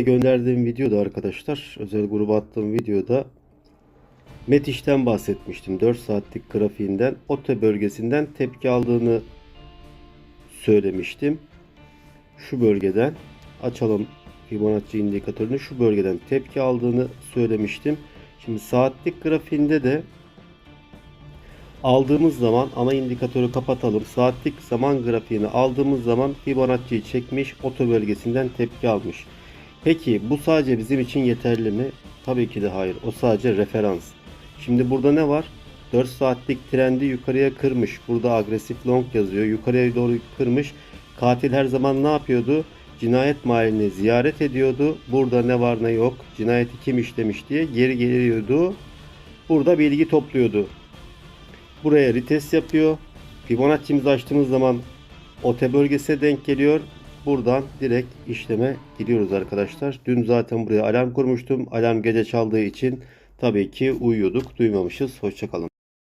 gönderdiğim videoda arkadaşlar özel gruba attığım videoda Metiş'ten bahsetmiştim. 4 saatlik grafiğinden OTE bölgesinden tepki aldığını söylemiştim. Şu bölgeden açalım Fibonacci indikatörünü şu bölgeden tepki aldığını söylemiştim. Şimdi saatlik grafiğinde de aldığımız zaman ana indikatörü kapatalım. Saatlik zaman grafiğini aldığımız zaman Fibonacci'yi çekmiş, oto bölgesinden tepki almış. Peki bu sadece bizim için yeterli mi? Tabii ki de hayır. O sadece referans. Şimdi burada ne var? 4 saatlik trendi yukarıya kırmış. Burada agresif long yazıyor. Yukarıya doğru kırmış. Katil her zaman ne yapıyordu? Cinayet mahallini ziyaret ediyordu. Burada ne var ne yok. Cinayeti kim işlemiş diye geri geliyordu. Burada bilgi topluyordu. Buraya retest yapıyor. Fibonacci'mizi açtığımız zaman OT bölgesine denk geliyor. Buradan direkt işleme giriyoruz arkadaşlar. Dün zaten buraya alarm kurmuştum. Alarm gece çaldığı için tabii ki uyuyorduk. Duymamışız. Hoşçakalın.